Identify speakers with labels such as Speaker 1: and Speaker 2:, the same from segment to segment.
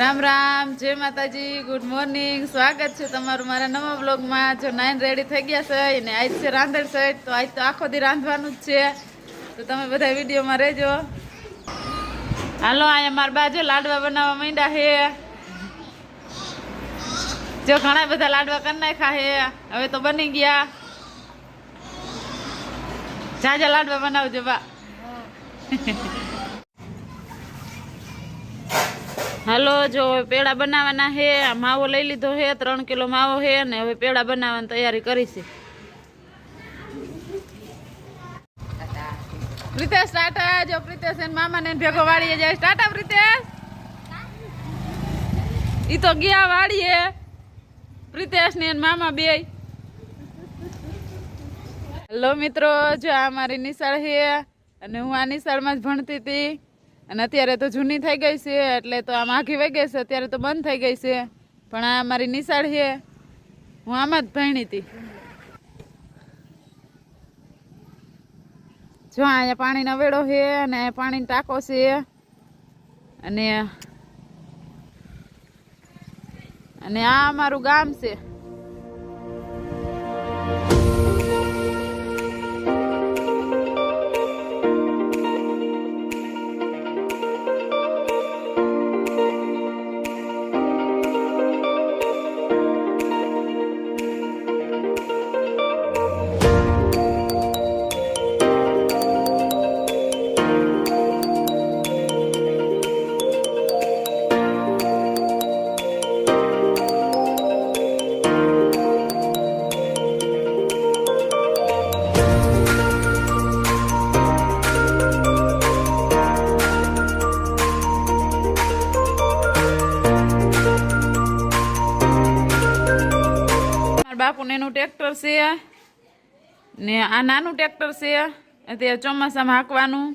Speaker 1: રામ રામ, જય માતાજી good morning સ્વાગત છે તમારું મારા નવા બ્લોગમાં જો નાઈન રેડી થઈ ગયા છે અને આજ છે રાંધણ સાઈડ તો આજ તો આખો દી રાંધવાનું જ છે. તો તમે બધા વિડીયોમાં રહેજો. હાલો, અહીંયા મારા બાજુ લાડવા બનાવવા માંડ્યા હે જો ઘણા બધા લાડવા કરી નાખ્યા હે હવે તો બની ગયા. જાજા લાડવા બનાવજો, બા. હાલો, જો હવે પેડા બનાવવાના હે, આ માવો લઈ લીધો હે, ત્રણ કિલો માવો હે ને હવે પેડા બનાવવાની તૈયારી કરી પ્રિતેશ ટાટા, જો પ્રિતેશ એને મામાને ભેગો વાળીએ જાય. ટાટા, પ્રિતેશ! ઈ તો ગયા વાળીએ. પ્રિતેશ ને એને મામા બે. હેલો મિત્રો, જો આ મારી નિશાળ છે અને હું આ નિશાળમાં જ ભણતી હતી. અને અત્યારે તો જૂની થઈ ગઈ છે, એટલે તો આમ આખી વહી ગઈ છે, અત્યારે તો બંધ થઈ ગઈ છે. પણ આ મારી નિશાળ છે. હું આમાં જ ભણી હતી. જો, અહીંયા પાણીનો વેડો છે અને પાણીનો ટાંકો છે. અને અને આ અમારું ગામ છે. બાપુને એનું ટ્રેક્ટર છે ને આ નાનું ટ્રેક્ટર છે તે ચોમાસામાં હાંકવાનું.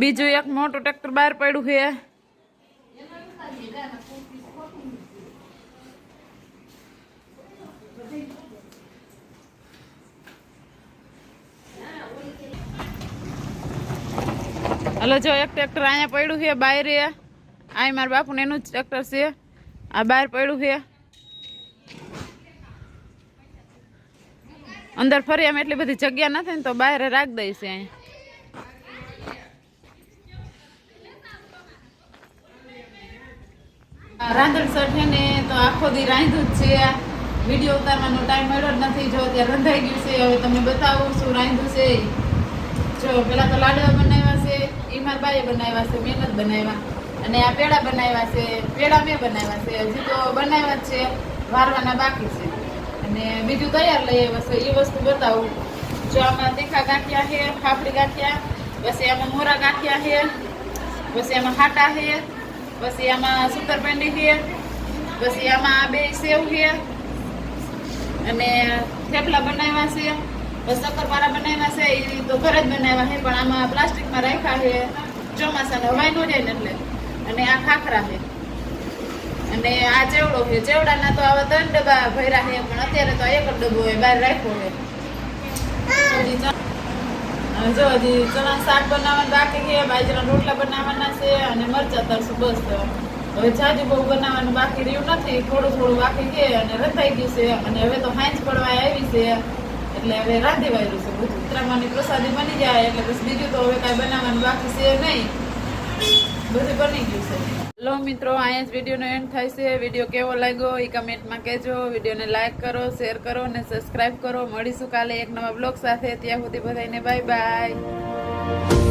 Speaker 1: બીજું એક મોટું ટ્રેક્ટર બહાર પડ્યું છે હલો, જો એક ટ્રેક્ટર અહીંયા પડ્યું છે બહાર આ મારા બાપુને એનું જ ટ્રેક્ટર છે. આ બહાર પડ્યું છે. અંદર ફરી એમ એટલી બધી જગ્યા નથી ને તો બહાર રાખ દઈશ અહીંયા રાંધણ સઠે ને તો આખો દી રાંધ્યું જ છે. વીડિયો ઉતારવાનો ટાઈમ મળ્યો જ નથી. જો અત્યારે રંધાઈ ગયું છે, હવે તમને બતાવું શું રાંધ્યું છે. જો પેલા તો લાડવા બનાવ્યા છે એ મારા બાએ બનાવ્યા છે, મેં જ બનાવ્યા. અને આ પેડા બનાવ્યા છે. પેડા મેં બનાવ્યા છે. હજી તો બનાવ્યા જ છે. વારવાના બાકી છે. અને બીજું તૈયાર લઈ આવ્યા છે એ વસ્તુ બતાવું. જો આમાં તીખા ગાંઠિયા છે, ફાફડી ગાંઠિયા, પછી આમાં મોરા ગાંઠિયા છે, પછી આમાં હાટા છે, પછી આમાં સુતરપંડી છે, પછી આમાં બે સેવ છે, અને થેપલા બનાવ્યા છે, પછી શક્કરપારા બનાવ્યા છે, એ તો ઘરે જ બનાવ્યા છે, પણ આમાં પ્લાસ્ટિકમાં રાખ્યા છે. ચોમાસાને હવાઈ ન જાય ને એટલે. અને આ ખાખરા છે. અને આ ચેવડો છે. ચેવડાના તો આવા ત્રણ ડબ્બા ભર્યા છે, પણ અત્યારે તો એક ડબ્બો હોય બહાર રાખ્યો છે. જો હજી ચણા શાક બનાવવાનું બાકી છે, બાજરાના રોટલા બનાવવાના છે અને મરચા તરશું, બસ હવે જાજુ બહુ બનાવવાનું બાકી રહ્યું નથી, થોડું થોડું બાકી છે અને રંધાઈ ગયું છે અને હવે તો હાંજ પડવા આવી છે. એટલે હવે રાંધી વાયરું છે બધું. ઉત્તરાયણની પ્રસાદી બની જાય, એટલે બસ બીજું તો હવે કાંઈ બનાવવાનું બાકી છે નહીં. બધું બની છે. હેલો મિત્રો, અહીંયા જ વિડીયોનો એન્ડ થાય છે. વીડિયો કેવો લાગ્યો એ કમેન્ટમાં કહેજો. વિડીયોને લાઇક કરો શેર કરો અને સબસ્ક્રાઈબ કરો. મળીશું કાલે એક નવા બ્લોગ સાથે. ત્યાં સુધી બધાને બાય બાય